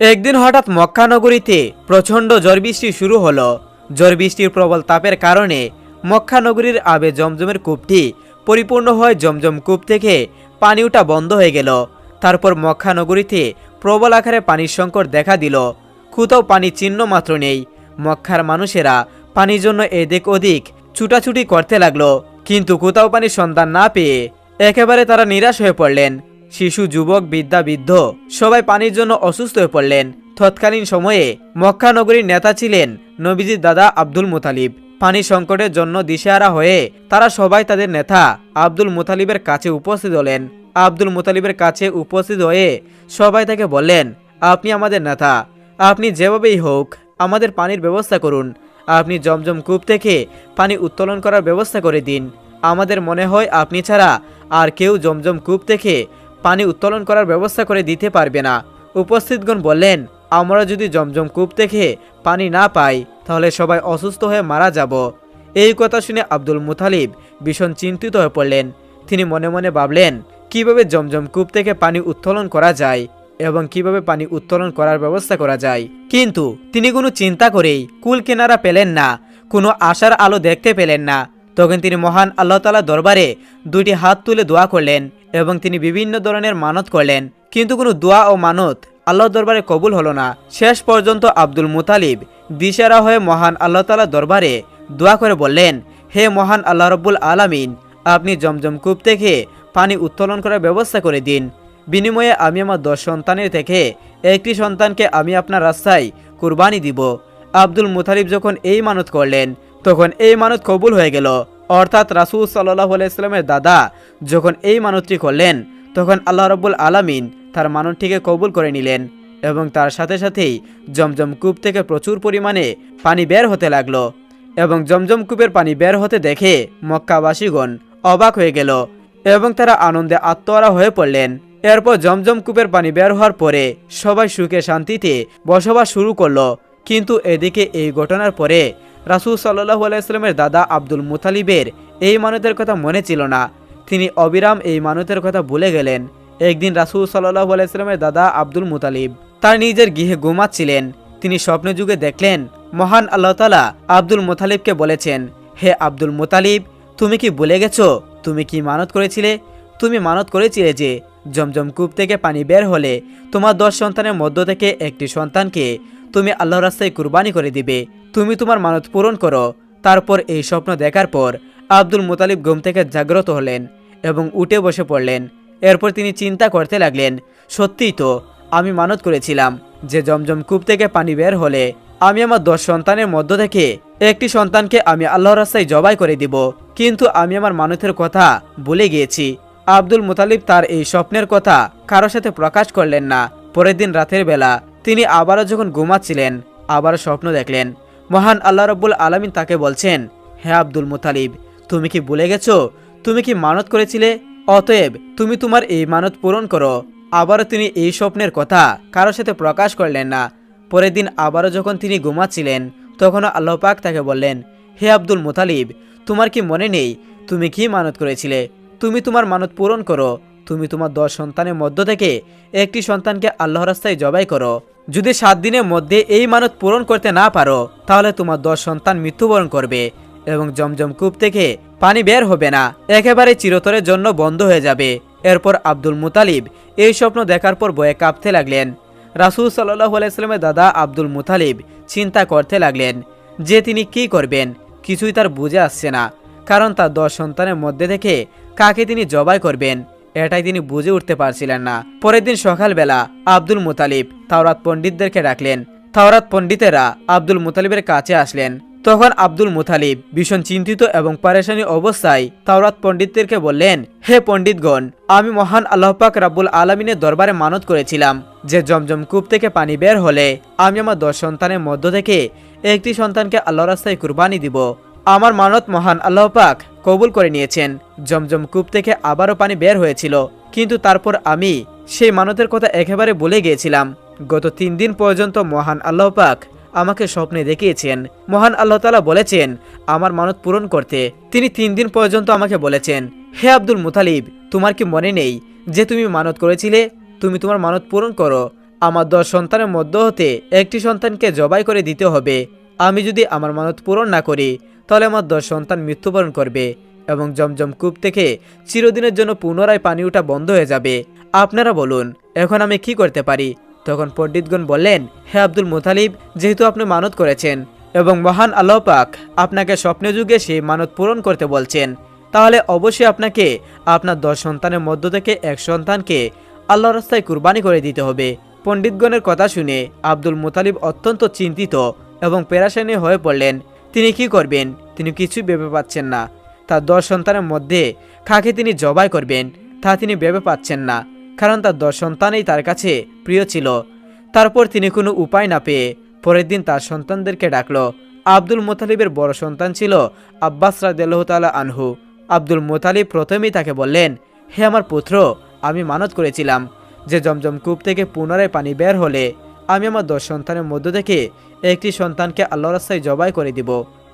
একদিন হঠাৎ মক্কা নগরীতে প্রচণ্ড বৃষ্টি শুরু হলো। বৃষ্টির প্রবল তাপের কারণে মক্কা নগরীর আবে জমজমের কূপটি পরিপূর্ণ হয়ে জমজম কূপ থেকে পানি ওঠা বন্ধ হয়ে গেল। তারপর মক্কা নগরীতে প্রবল আকারে পানির সংকট দেখা দিল। কোথাও পানি চিহ্ন মাত্র নেই। মক্কার মানুষেরা পানির জন্য এদিক ওদিক ছুটাছুটি করতে লাগল। কিন্তু কোথাও পানির সন্ধান না পেয়ে একেবারে তারা নিরাশ হয়ে পড়লেন। শিশু, যুবক বিদ্যা বৃদ্ধ সবাই পানির জন্য অসুস্থ হয়ে পড়লেন। তৎকালীন সময়ে মক্কা নগরীর নেতা ছিলেন নবীজির দাদা আব্দুল মুতালিব। পানি সংকটের জন্য দিশেহারা হয়ে তারা সবাই তাদের নেতা আব্দুল মুতালিবের কাছে উপস্থিত হলেন। আব্দুল মুতালিবের কাছে উপস্থিত হয়ে সবাই তাকে বললেন, আপনি আমাদের নেতা। আপনি যেভাবেই হোক আমাদের পানির ব্যবস্থা করুন। আপনি জমজম কূপ থেকে পানি উত্তোলন করার ব্যবস্থা করে দিন। আমাদের মনে হয় আপনি ছাড়া আর কেউ জমজম কূপ থেকে পানি উত্তোলন করার ব্যবস্থা করে দিতে পারবে না। উপস্থিতগণ বললেন, আমরা যদি জমজম কূপ থেকে পানি না পাই, তাহলে সবাই অসুস্থ হয়ে মারা যাব। এই কথা শুনে আব্দুল মুতালিব ভীষণ চিন্তিত হয়ে পড়লেন। তিনি মনে মনে ভাবলেন, কীভাবে জমজম কূপ থেকে পানি উত্তোলন করা যায় এবং কীভাবে পানি উত্তোলন করার ব্যবস্থা করা যায়? কিন্তু তিনি কোনো চিন্তা করেই কুল কেনারা পেলেন না, কোনো আশার আলো দেখতে পেলেন না। তখন তিনি মহান আল্লাহ তালা দরবারে দুইটি হাত তুলে দোয়া করলেন এবং তিনি বিভিন্ন ধরনের মানত করলেন। কিন্তু কোনো দোয়া ও মানত আল্লাহ দরবারে কবুল হলো না। শেষ পর্যন্ত আব্দুল মুতালিব দিশেরা হয়ে মহান আল্লাহ তালা দরবারে দোয়া করে বললেন, হে মহান আল্লাহ রব্বুল আলামিন, আপনি জমজম কূপ থেকে পানি উত্তোলন করার ব্যবস্থা করে দিন। বিনিময়ে আমি আমার দশ সন্তানের থেকে একটি সন্তানকে আমি আপনার রাস্তায় কুরবানি দিব। আব্দুল মুতালিব যখন এই মানত করলেন, তখন এই মানত কবুল হয়ে গেল। অর্থাৎ রাসুল সাল্লাহ আলাইস্লামের দাদা যখন এই মানতটি করলেন, তখন আল্লাহ রব্বুল আলামিন তার মানতটিকে কবুল করে নিলেন এবং তার সাথে সাথেই জমজম কূপ থেকে প্রচুর পরিমাণে পানি বের হতে লাগল এবং জমজম কূপের পানি বের হতে দেখে মক্কাবাসীগণ অবাক হয়ে গেল এবং তারা আনন্দে আত্মহারা হয়ে পড়লেন। এরপর জমজম কূপের পানি বের হওয়ার পরে সবাই সুখে শান্তিতে বসবাস শুরু করল। কিন্তু এদিকে এই ঘটনার পরে রাসুল সাল্লাহু আলাইস্লামের দাদা আব্দুল মুতালিবের এই মানতের কথা মনে ছিল না। তিনি অবিরাম এই মানতের কথা ভুলে গেলেন। একদিন রাসুল সাল্লাহু আলাইস্লামের দাদা আব্দুল মুতালিব তার নিজের গৃহে ঘুমাচ্ছিলেন। তিনি স্বপ্ন যুগে দেখলেন, মহান আল্লাহ তালা আব্দুল মুতালিবকে বলেছেন, হে আব্দুল মুতালিব, তুমি কি ভুলে গেছো? তুমি কি মানত করেছিলে? তুমি মানত করেছিলে যে জমজম কূপ থেকে পানি বের হলে তোমার দশ সন্তানের মধ্য থেকে একটি সন্তানকে তুমি আল্লাহ রাস্তায় কুরবানি করে দিবে। তুমি তোমার মানত পূরণ করো। তারপর এই স্বপ্ন দেখার পর আব্দুল মুতালিব ঘুম থেকে জাগ্রত হলেন এবং উঠে বসে পড়লেন। এরপর তিনি চিন্তা করতে লাগলেন, সত্যিই তো, আমি মানত করেছিলাম। যে জমজম কূপ থেকে পানি বের হলে আমি আমার দশ সন্তানের মধ্য থেকে একটি সন্তানকে আমি আল্লাহর রাস্তায় জবাই করে দিব। কিন্তু আমি আমার মানতের কথা ভুলে গিয়েছি। আব্দুল মুতালিব তার এই স্বপ্নের কথা কারোর সাথে প্রকাশ করলেন না। পরের দিন রাতের বেলা তিনি আবারও যখন ঘুমাচ্ছিলেন, আবারও স্বপ্ন দেখলেন। মহান আল্লাহ রব্বুল আলমিন তাকে বলছেন, হে আব্দুল মুতালিব, তুমি কি ভুলে গেছো? তুমি কি মানত করেছিলে? অতএব তুমি তোমার এই মানত পূরণ করো। আবারও তিনি এই স্বপ্নের কথা কারোর সাথে প্রকাশ করলেন না। পরের দিন আবারও যখন তিনি ঘুমাচ্ছিলেন, তখনও আল্লাহ পাক তাকে বললেন, হে আব্দুল মুতালিব, তোমার কি মনে নেই? তুমি কি মানত করেছিলে? তুমি তোমার মানত পূরণ করো। তুমি তোমার দশ সন্তানের মধ্য থেকে একটি সন্তানকে আল্লাহ রাস্তায় জবাই করো। যদি সাত দিনের মধ্যে এই মানত পূরণ করতে না পারো, তাহলে তোমার দশ সন্তান মৃত্যুবরণ করবে এবং জমজম কূপ থেকে পানি বের হবে না। একেবারে চিরতরের জন্য বন্ধ হয়ে যাবে। এরপর আব্দুল মুতালিব এই স্বপ্ন দেখার পর বয়ে কাঁপতে লাগলেন। রাসুল সাল্লাহ আলাইস্লামের দাদা আব্দুল মুতালিব চিন্তা করতে লাগলেন যে তিনি কি করবেন। কিছুই তার বুঝে আসছে না, কারণ তার দশ সন্তানের মধ্যে থেকে কাকে তিনি জবাই করবেন। এটাই তিনি বুঝে উঠতে পারছিলেন না। পরের দিন সকালবেলা আব্দুল মুতালিব তাওরাত পণ্ডিতদেরকে ডাকলেন। তাওরাত পণ্ডিতেরা আব্দুল মুতালিবের কাছে আসলেন। তখন আব্দুল মুতালিব ভীষণ চিন্তিত এবং পারেশানি অবস্থায় তাওরাত পণ্ডিতদেরকে বললেন, হে পণ্ডিতগণ, আমি মহান আল্লাহ পাক রাব্বুল আলমিনের দরবারে মানত করেছিলাম। যে জমজম কূপ থেকে পানি বের হলে আমি আমার দশ সন্তানের মধ্য থেকে একটি সন্তানকে আল্লাহ রাস্তায় কুরবানি দিব। আমার মানত মহান আল্লাহ পাক কবুল করে নিয়েছেন। জমজম কূপ থেকে আবারও পানি বের হয়েছিল। কিন্তু তারপর আমি সেই মানতের কথা একেবারে বলে গিয়েছিলাম। গত তিন দিন পর্যন্ত মহান আল্লাহ পাক আমাকে স্বপ্নে দেখিয়েছেন। মহান আল্লাহ তালা বলেছেন, আমার মানত পূরণ করতে। তিনি তিন দিন পর্যন্ত আমাকে বলেছেন, হে আব্দুল মুতালিব, তোমার কি মনে নেই যে তুমি মানত করেছিলে? তুমি তোমার মানত পূরণ করো। আমার দশ সন্তানের মধ্য হতে একটি সন্তানকে জবাই করে দিতে হবে। আমি যদি আমার মানত পূরণ না করি তাহলে আমার দশ সন্তান মৃত্যুবরণ করবে এবং জমজম কূপ থেকে চিরদিনের জন্য পুনরায় পানি ওঠা বন্ধ হয়ে যাবে। আপনারা বলুন, এখন আমি কি করতে পারি? তখন পণ্ডিতগণ বললেন, হে আব্দুল মুতালিব, যেহেতু আপনি মানত করেছেন এবং মহান আল্লাহ পাক আপনাকে স্বপ্নে যুগে সেই মানত পূরণ করতে বলছেন, তাহলে অবশ্যই আপনাকে আপনার দশ সন্তানের মধ্য থেকে এক সন্তানকে আল্লাহ রাস্তায় কুরবানি করে দিতে হবে। পণ্ডিতগণের কথা শুনে আব্দুল মুতালিব অত্যন্ত চিন্তিত এবং পেরাশানি হয়ে পড়লেন। তিনি কি করবেন? তিনি কিছুই ভেবে পাচ্ছেন না। তার দশ সন্তানের মধ্যে কাকে তিনি জবাই করবেন, তা তিনি ভেবে পাচ্ছেন না, কারণ তার দশ সন্তানই তার কাছে প্রিয় ছিল। তারপর তিনি কোনো উপায় না পেয়ে পরের দিন তার সন্তানদেরকে ডাকলো। আব্দুল মোতালিবের বড় সন্তান ছিল আব্বাস রাদিয়াল্লাহু তাআলা আনহু। আব্দুল মোতালিব প্রথমেই তাকে বললেন, হে আমার পুত্র, আমি মানত করেছিলাম। যে জমজম কূপ থেকে পুনরায় পানি বের হলে আমি আমার দশ সন্তানের মধ্য থেকে একটি সন্তানকে আল্লাহ রাস্তায় জবাই করে দিব।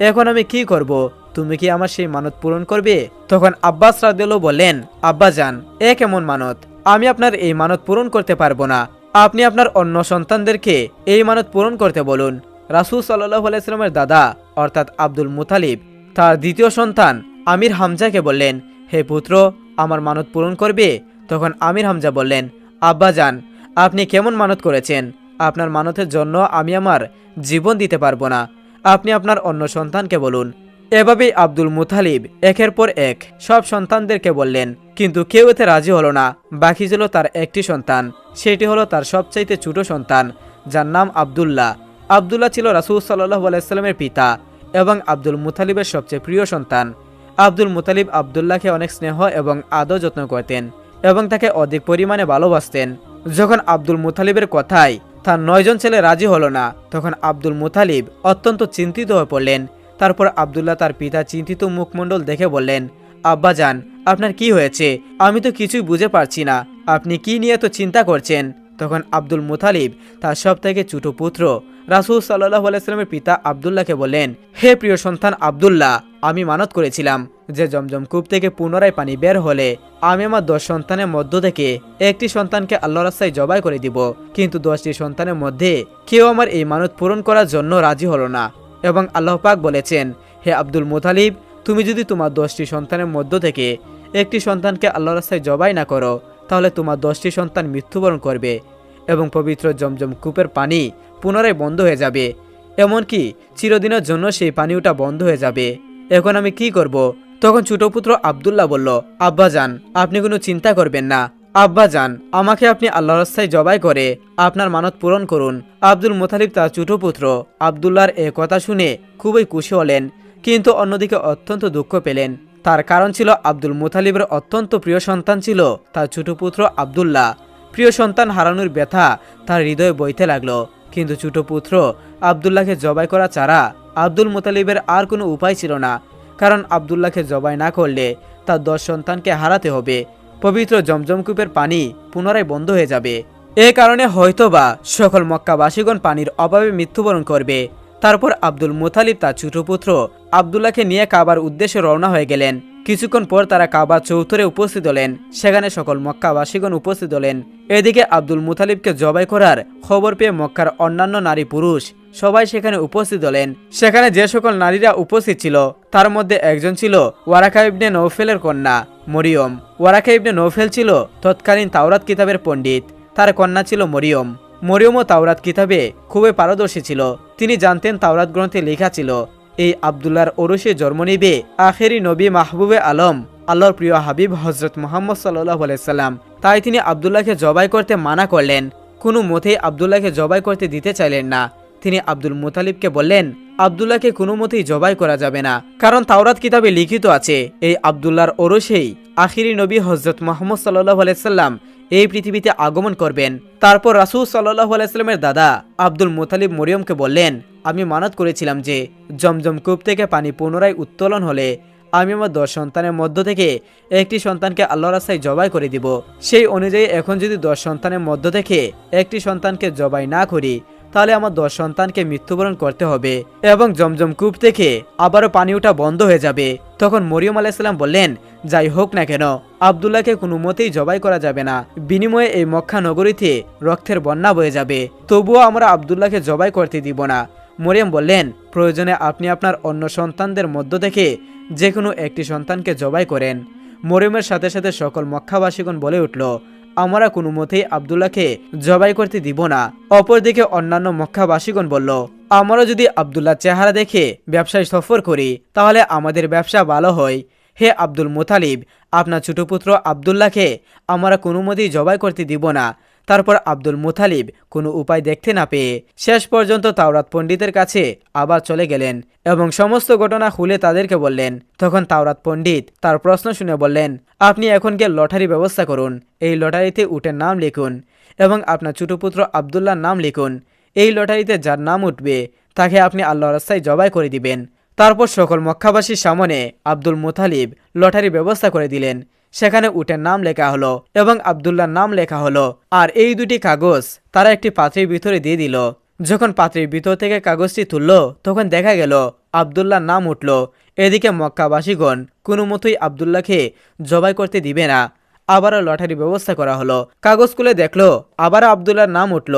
এখন আমি কি করব? তুমি কি আমার সেই মানত পূরণ করবে? তখন আব্বাস রাদেলো বললেন, আব্বা যান এ কেমন মানত? আমি আপনার এই মানত পূরণ করতে পারব না। আপনি আপনার অন্য সন্তানদেরকে এই মানত পূরণ করতে বলুন। রাসুল সাল্লাহ আলাইস্লামের দাদা, অর্থাৎ আব্দুল মুতালিব, তার দ্বিতীয় সন্তান আমির হামজাকে বললেন, হে পুত্র, আমার মানত পূরণ করবে? তখন আমির হামজা বললেন, আব্বা যান আপনি কেমন মানত করেছেন? আপনার মানতের জন্য আমি আমার জীবন দিতে পারব না। আপনি আপনার অন্য সন্তানকে বলুন। এভাবেই আব্দুল মুতালিব একের পর এক সব সন্তানদেরকে বললেন, কিন্তু কেউ এতে রাজি হলো না। বাকি ছিল তার একটি সন্তান। সেটি হলো তার সবচাইতে ছোট সন্তান, যার নাম আবদুল্লাহ। আবদুল্লাহ ছিল রাসুল সাল্লাহ আলাইস্লামের পিতা এবং আব্দুল মুতালিবের সবচেয়ে প্রিয় সন্তান। আব্দুল মুতালিব আবদুল্লাহকে অনেক স্নেহ এবং আদর যত্ন করতেন এবং তাকে অধিক পরিমাণে ভালোবাসতেন। যখন আব্দুল মুতালিবের কথায় তার নয়জন ছেলে রাজি হলো না। তখন আব্দুল মুতালিব অত্যন্ত চিন্তিত হয়ে পড়লেন। তারপর আবদুল্লাহ তার পিতা চিন্তিত মুখমণ্ডল দেখে বললেন, আব্বা যান, আপনার কি হয়েছে? আমি তো কিছুই বুঝে পারছি না। আপনি কি নিয়ে তো চিন্তা করছেন? তখন আব্দুল মুতালিব তার সব থেকে ছোট পুত্র রাসুল সাল্লাহ আলাইস্লামের পিতা আবদুল্লাহকে বললেন, হে প্রিয় সন্তান আবদুল্লাহ আমি মানত করেছিলাম যে জমজম কূপ থেকে পুনরায় পানি বের হলে আমি আমার দশ সন্তানের মধ্য থেকে একটি সন্তানকে আল্লাহ রাস্তায় জবাই করে দিব। কিন্তু দশটি সন্তানের মধ্যে কেউ আমার এই মানত পূরণ করার জন্য রাজি হলো না এবং আল্লাহ পাক বলেছেন, হে আব্দুল মুতালিব, তুমি যদি তোমার দশটি সন্তানের মধ্য থেকে একটি সন্তানকে আল্লাহ রাস্তায় জবাই না করো, তাহলে তোমার দশটি সন্তান মৃত্যুবরণ করবে এবং পবিত্র জমজম কূপের পানি পুনরায় বন্ধ হয়ে যাবে। এমনকি চিরদিনের জন্য সেই পানি ওটা বন্ধ হয়ে যাবে। এখন আমি কি করব? তখন ছোট পুত্র আবদুল্লাহ বলল, আব্বা যান, আপনি কোনো চিন্তা করবেন না। আব্বা যান, আমাকে আপনি আল্লাহ রাস্তায় জবাই করে আপনার মানত পূরণ করুন। আব্দুল মোতালিব তার ছোট পুত্র আবদুল্লাহর এ কথা শুনে খুবই খুশি হলেন, কিন্তু অন্যদিকে অত্যন্ত দুঃখ পেলেন। তার কারণ ছিল আব্দুল মুতালিবের অত্যন্ত প্রিয় সন্তান ছিল তার ছোট পুত্র আবদুল্লাহ। প্রিয় সন্তান হারানোর ব্যথা তার হৃদয়ে বইতে লাগল, কিন্তু ছোট পুত্র আবদুল্লাহকে জবাই করা ছাড়া আব্দুল মুতালিবের আর কোনো উপায় ছিল না, কারণ আবদুল্লাহকে জবাই না করলে তার দশ সন্তানকে হারাতে হবে। পবিত্র জমজমকূপের পানি পুনরায় বন্ধ হয়ে যাবে। এ কারণে হয়তোবা সকল মক্কাবাসীগণ পানির অভাবে মৃত্যুবরণ করবে। তারপর আব্দুল মুতালিব তার ছোট পুত্র আবদুল্লাহকে নিয়ে কাবার উদ্দেশ্যে রওনা হয়ে গেলেন। কিছুক্ষণ পর তারা কাবার চৌথরে উপস্থিত হলেন। সেখানে সকল মক্কাবাসীগণ উপস্থিত হলেন। এদিকে আব্দুল মুতালিবকে জবাই করার খবর পেয়ে মক্কার অন্যান্য নারী পুরুষ সবাই সেখানে উপস্থিত হলেন। সেখানে যে সকল নারীরা উপস্থিত ছিল, তার মধ্যে একজন ছিল ওয়ারাকা ইবনে নৌফেলের কন্যা, মরিয়ম। ওয়ারাকা ইবনে নৌফেল ছিল তৎকালীন তাওরাত কিতাবের পণ্ডিত, তার কন্যা ছিল মরিয়ম। মরিয়মও তাওরাত কিতাবে খুবই পারদর্শী ছিল। তিনি জানতেন তাওরাত গ্রন্থে লেখা ছিল, এই আবদুল্লার ওরসে জন্ম নিবে আখেরি নবী মাহবুবে আলম, আল্লাহর প্রিয় হাবিব হজরত মোহাম্মদ সাল্লাহ আলাইসাল্লাম তাই তিনি আবদুল্লাহকে জবাই করতে মানা করলেন। কোনো মতেই আবদুল্লাহকে জবাই করতে দিতে চাইলেন না। তিনি আব্দুল মুতালিবকে বললেন, আবদুল্লাহকে কোনো মতেই জবাই করা যাবে না, কারণ তাওরাত কিতাবে লিখিত আছে, এই আবদুল্লার ওরসেই আখিরি নবী হজরত মোহাম্মদ সাল্লাহ আলাইসাল্লাম এই পৃথিবীতে আগমন করবেন। তারপর রাসুল সাল্লাহ আলাইস্লামের দাদা আব্দুল মুতালিব মরিয়মকে বললেন, আমি মানত করেছিলাম যে, জমজম কূপ থেকে পানি পুনরায় উত্তোলন হলে আমি আমার দশ সন্তানের মধ্য থেকে একটি সন্তানকে আল্লাহ রাস্তায় জবাই করে দিব। সেই অনুযায়ী এখন যদি দশ সন্তানের মধ্য থেকে একটি সন্তানকে জবাই না করি তাহলে আমার দশ সন্তানকে মৃত্যুবরণ করতে হবে এবং জমজম কূপ থেকে আবারও পানি ওঠা বন্ধ হয়ে যাবে। তখন মরিয়ম আলাইসাল্লাম বললেন, যাই হোক না কেন, আবদুল্লাহকে কোনো মতেই জবাই করা যাবে না। বিনিময়ে এই মক্কা নগরীতে রক্তের বন্যা বয়ে যাবে। তবুও আমরা আবদুল্লাহকে জবাই করতে দিব না। মরিয়ম বললেন, প্রয়োজনে আপনি আপনার অন্য সন্তানদের মধ্য থেকে যে কোনো একটি সন্তানকে জবাই করেন। মরিয়মের সাথে সাথে সকল মক্কাবাসীগণ বলে উঠল আমরা কোনো মতেই আবদুল্লাহকে জবাই করতে দিব না। অপরদিকে অন্যান্য মক্কাবাসীগণ বলল, আমরা যদি আবদুল্লাহ চেহারা দেখে ব্যবসায় সফর করি, তাহলে আমাদের ব্যবসা ভালো হয়। হে আব্দুল মোতালিব, আপনার ছোট পুত্র আবদুল্লাহকে আমরা কোনো মতেই জবাই করতে দিব না। তারপর আব্দুল মুথালিব কোনো উপায় দেখতে না পেয়ে শেষ পর্যন্ত তাওরাত পণ্ডিতের কাছে আবার চলে গেলেন এবং সমস্ত ঘটনা খুলে তাদেরকে বললেন। তখন তাওরাত পণ্ডিত তার প্রশ্ন শুনে বললেন, আপনি এখন গিয়ে লটারি ব্যবস্থা করুন। এই লটারিতে উটের নাম লিখুন এবং আপনার ছোট পুত্র আবদুল্লাহর নাম লিখুন। এই লটারিতে যার নাম উঠবে, তাকে আপনি আল্লাহ রাস্তায় জবাই করে দিবেন। তারপর সকল মক্কাবাসীর সামনে আব্দুল মুথালিব লটারি ব্যবস্থা করে দিলেন। সেখানে উটের নাম লেখা হলো এবং আবদুল্লার নাম লেখা হলো। আর এই দুটি কাগজ তারা একটি পাত্রের ভিতরে দিয়ে দিল। যখন পাত্রের ভিতর থেকে কাগজটি তুলল, তখন দেখা গেল আবদুল্লার নাম উঠল। এদিকে মক্কাবাসীগণ কোনো মতোই আবদুল্লাহকে জবাই করতে দিবে না। আবারও লটারি ব্যবস্থা করা হলো। কাগজ খুলে দেখল, আবারও আবদুল্লার নাম উঠল।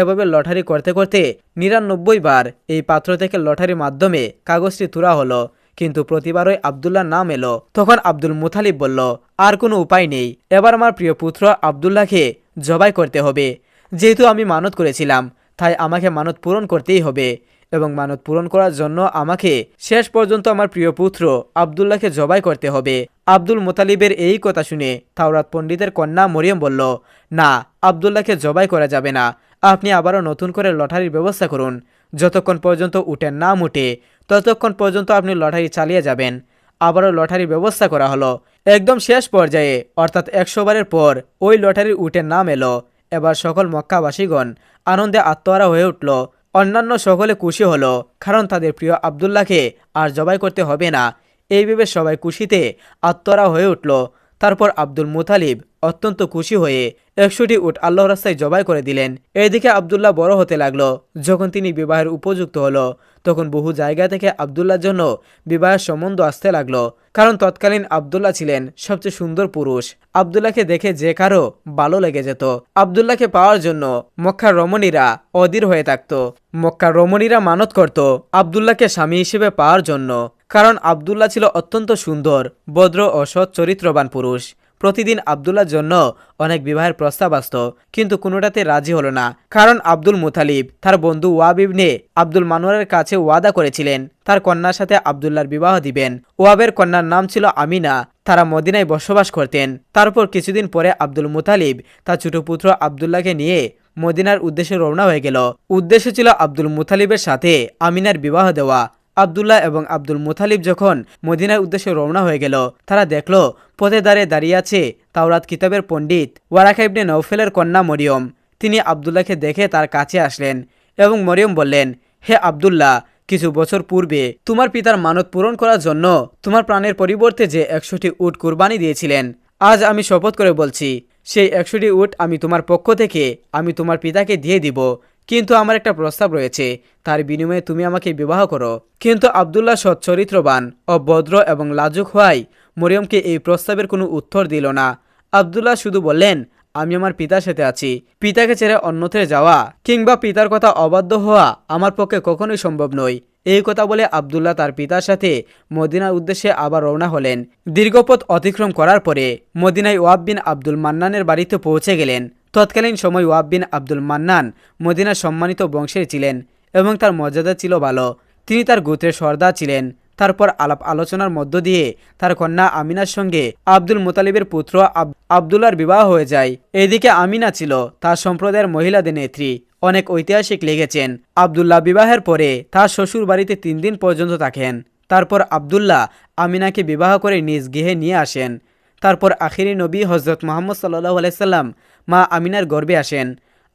এভাবে লটারি করতে করতে নিরানব্বই বার এই পাত্র থেকে লটারির মাধ্যমে কাগজটি তুলা হলো। কিন্তু প্রতিবারই আবদুল্লাহর নাম এলো। তখন আব্দুল মুতালিব বলল, আর কোনো উপায় নেই। এবার আমার প্রিয় পুত্র আবদুল্লাহকে জবাই করতে হবে। যেহেতু আমি মানত করেছিলাম, তাই আমাকে মানত পূরণ করতেই হবে এবং মানত পূরণ করার জন্য আমাকে শেষ পর্যন্ত আমার প্রিয় পুত্র আবদুল্লাহকে জবাই করতে হবে। আব্দুল মোতালিবের এই কথা শুনে তাওরাত পণ্ডিতের কন্যা মরিয়ম বলল, না, আবদুল্লাহকে জবাই করা যাবে না। আপনি আবারও নতুন করে লটারির ব্যবস্থা করুন। যতক্ষণ পর্যন্ত উঠেন নাম উঠে ততক্ষণ পর্যন্ত আপনি লটারি চালিয়ে যাবেন। আবারও লটারির ব্যবস্থা করা হলো। একদম শেষ পর্যায়ে, অর্থাৎ একশো বারের পর, ওই লটারির উঠের নাম এলো। এবার সকল মক্কাবাসীগণ আনন্দে আত্মহারা হয়ে উঠল। অন্যান্য সকলে খুশি হলো, কারণ তাদের প্রিয় আবদুল্লাহকে আর জবাই করতে হবে না। এই ভেবে সবাই খুশিতে আত্মহারা হয়ে উঠল। তারপর আব্দুল মুতালিব অত্যন্ত খুশি হয়ে একশোটি উট আল্লাহ রাস্তায় জবাই করে দিলেন। এদিকে আবদুল্লাহ বড় হতে লাগল। যখন তিনি বিবাহের উপযুক্ত হলো, তখন বহু জায়গা থেকে আবদুল্লার জন্য বিবাহের সম্বন্ধ আসতে লাগল। কারণ তৎকালীন আবদুল্লাহ ছিলেন সবচেয়ে সুন্দর পুরুষ। আবদুল্লাহকে দেখে যে কারও ভালো লেগে যেত। আবদুল্লাহকে পাওয়ার জন্য মক্কার রমণীরা অধীর হয়ে থাকত। মক্কার রমণীরা মানত করত আবদুল্লাহকে স্বামী হিসেবে পাওয়ার জন্য। কারণ আবদুল্লাহ ছিল অত্যন্ত সুন্দর, ভদ্র ও সৎ চরিত্রবান পুরুষ। প্রতিদিন আবদুল্লার জন্য অনেক বিবাহের প্রস্তাব আসত, কিন্তু কোনোটাতে রাজি হলো না। কারণ আব্দুল মুতালিব, তার বন্ধু ওয়াবিবনে আব্দুল মানোয়ারের কাছে ওয়াদা করেছিলেন, তার কন্যার সাথে আবদুল্লার বিবাহ দিবেন। ওয়াবের কন্যার নাম ছিল আমিনা, তারা মদিনায় বসবাস করতেন। তারপর কিছুদিন পরে আব্দুল মুতালিব, তার ছোট পুত্র আবদুল্লাহকে নিয়ে মদিনার উদ্দেশ্যে রওনা হয়ে গেল। উদ্দেশ্য ছিল আব্দুল মুতালিবের সাথে আমিনার বিবাহ দেওয়া। আবদুল্লাহ এবং আব্দুল মুতালিব যখন মদিনার উদ্দেশ্যে রওনা হয়ে গেল, তারা দেখল, পথে দাঁড়ে দাঁড়িয়ে আছে তাওরাত কিতাবের পণ্ডিত ওয়ারাকা ইবনে নৌফেলের কন্যা মরিয়ম। তিনি আবদুল্লাহকে দেখে তার কাছে আসলেন এবং মরিয়ম বললেন, হে আবদুল্লাহ, কিছু বছর পূর্বে তোমার পিতার মানত পূরণ করার জন্য তোমার প্রাণের পরিবর্তে যে একশোটি উট কুরবানি দিয়েছিলেন, আজ আমি শপথ করে বলছি, সেই একশোটি উট আমি তোমার পক্ষ থেকে আমি তোমার পিতাকে দিয়ে দিব। কিন্তু আমার একটা প্রস্তাব রয়েছে। তার বিনিময়ে তুমি আমাকে বিবাহ করো। কিন্তু আবদুল্লাহ সৎ চরিত্রবান ও ভদ্র এবং লাজুক হওয়ায় মরিয়মকে এই প্রস্তাবের কোনো উত্তর দিল না। আবদুল্লাহ শুধু বললেন, আমি আমার পিতার সাথে আছি। পিতাকে ছেড়ে অন্যত্রে যাওয়া কিংবা পিতার কথা অবাধ্য হওয়া আমার পক্ষে কখনোই সম্ভব নয়। এই কথা বলে আবদুল্লাহ তার পিতার সাথে মদিনার উদ্দেশ্যে আবার রওনা হলেন। দীর্ঘপথ অতিক্রম করার পরে মদিনায় ওয়াব বিন আব্দুল মান্নানের বাড়িতে পৌঁছে গেলেন। তৎকালীন সময় ওয়াব বিন আব্দুল মান্নান মদিনার সম্মানিত বংশের ছিলেন এবং তার মর্যাদা ছিল ভালো। তিনি তার গোত্রের সর্দার ছিলেন। তারপর আলাপ আলোচনার মধ্য দিয়ে তার কন্যা আমিনার সঙ্গে আব্দুল মোতালিবের পুত্র আব- আবদুল্লার বিবাহ হয়ে যায়। এদিকে আমিনা ছিল তার সম্প্রদায়ের মহিলাদের নেত্রী। অনেক ঐতিহাসিক লিখেছেন। আবদুল্লাহ বিবাহের পরে তার শ্বশুর বাড়িতে তিন দিন পর্যন্ত থাকেন। তারপর আবদুল্লাহ আমিনাকে বিবাহ করে নিজ গৃহে নিয়ে আসেন। তারপর আখিরি নবী হজরত মোহাম্মদ সাল্লাহ আলাইসাল্লাম মা আমিনার গর্বে আসেন।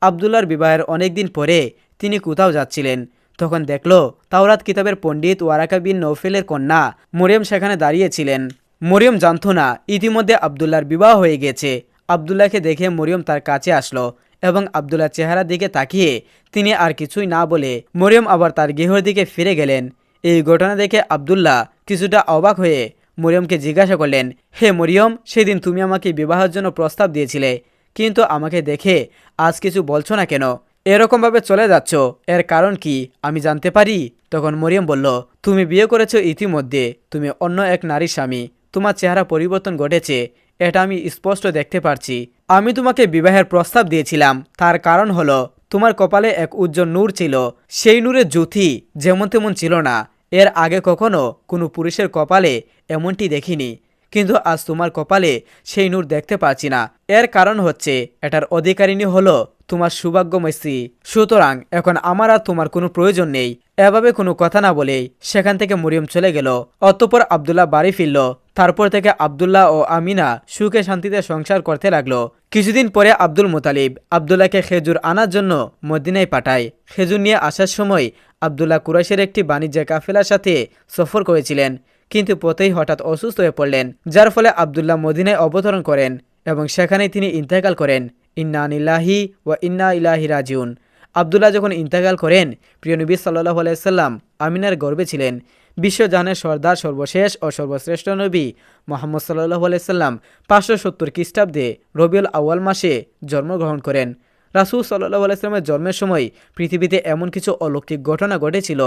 আবদুল্লার বিবাহের অনেক দিন পরে তিনি কোথাও যাচ্ছিলেন। তখন দেখল তাওরাত কিতাবের পণ্ডিত ওয়ারাকা বিন নৌফেলের কন্যা মরিয়ম সেখানে দাঁড়িয়েছিলেন। মরিয়ম জানত না ইতিমধ্যে আবদুল্লার বিবাহ হয়ে গেছে। আবদুল্লাহকে দেখে মরিয়ম তার কাছে আসলো এবং আবদুল্লাহ চেহারার দিকে তাকিয়ে তিনি আর কিছুই না বলে মরিয়ম আবার তার গৃহর দিকে ফিরে গেলেন। এই ঘটনা দেখে আবদুল্লাহ কিছুটা অবাক হয়ে মরিয়মকে জিজ্ঞাসা করলেন, হে মরিয়ম, সেদিন তুমি আমাকে বিবাহের জন্য প্রস্তাব দিয়েছিলে। কিন্তু আমাকে দেখে আজ কিছু বলছো না কেন? এরকমভাবে চলে যাচ্ছ। এর কারণ কি? আমি জানতে পারি? তখন মরিয়ম বলল, তুমি বিয়ে করেছ ইতিমধ্যে। তুমি অন্য এক নারীর স্বামী। তোমার চেহারা পরিবর্তন ঘটেছে। এটা আমি স্পষ্ট দেখতে পারছি। আমি তোমাকে বিবাহের প্রস্তাব দিয়েছিলাম। তার কারণ হলো, তোমার কপালে এক উজ্জ্বল নূর ছিল। সেই নূরের জ্যোতি যেমন তেমন ছিল না। এর আগে কখনো কোনো পুরুষের কপালে এমনটি দেখিনি। কিন্তু আজ তোমার কপালে সেই নূর দেখতে পাচ্ছি না। এর কারণ হচ্ছে, এটার অধিকারিণী হলো তোমার সৌভাগ্যময় স্ত্রী সুতরাং এখন আমার আর তোমার কোনো প্রয়োজন নেই। এভাবে কোনো কথা না বলেই সেখান থেকে মরিয়ম চলে গেল। অতঃপর আবদুল্লাহ বাড়ি ফিরল। তারপর থেকে আবদুল্লাহ ও আমিনা সুখে শান্তিতে সংসার করতে লাগল। কিছুদিন পরে আব্দুল মোতালিব আবদুল্লাহকে খেজুর আনার জন্য মদিনায় পাঠায়। খেজুর নিয়ে আসার সময় আবদুল্লাহ কুরাইশের একটি বাণিজ্য কাফেলার সাথে সফর করেছিলেন। কিন্তু পথেই হঠাৎ অসুস্থ হয়ে পড়লেন, যার ফলে আবদুল্লাহ মদিনায় অবতরণ করেন এবং সেখানেই তিনি ইন্তেকাল করেন। ইন্না নিল্লাহি ও ইন্না ইলাহি রাজিউন। আবদুল্লাহ যখন ইন্তেকাল করেন, প্রিয় নবী সাল্লাহ আলাইসাল্লাম আমিনার গর্বে ছিলেন। বিশ্বজানের সর্দার, সর্বশেষ ও সর্বশ্রেষ্ঠ নবী মোহাম্মদ সাল্লাহ আলাইসাল্লাম পাঁচশো সত্তর খ্রিস্টাব্দে রবিউল আউয়াল মাসে জন্মগ্রহণ করেন। রাসুল সাল্লাহ আলাইসলামের জন্মের সময় পৃথিবীতে এমন কিছু অলৌকিক ঘটনা ঘটেছিল,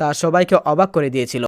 তা সবাইকে অবাক করে দিয়েছিল।